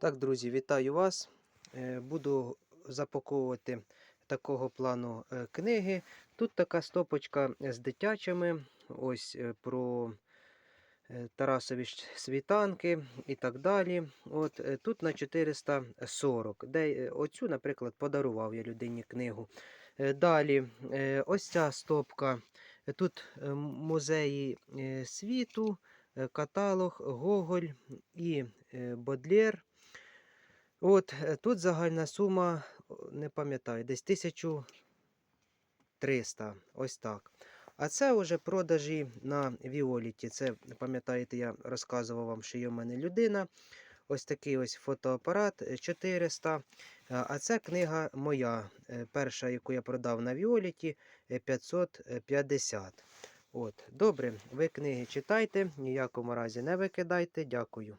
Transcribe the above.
Так, друзі, вітаю вас. Е, Буду запаковувати такого плану е, книги. Тут така стопочка з дитячими. Ось е, про Тарасові світанки і так далі. От Тут на 440. Де, оцю, наприклад, подарував я людині книгу. Далі, ось ця стопка. Тут музеї світу, каталог, Гоголь і Бодлєр. От е, тут загальна сума, не пам'ятаю, десь 1300. Ось так. А це вже продажі на Віоліті. Це, пам'ятаєте, я розказував вам, що є в мене людина. Ось такий ось фотоапарат е, 400. А це книга моя. е, Перша, яку я продав на Віоліті, е, 550. От, добре, ви книги читайте, ніякому разі не викидайте. Дякую.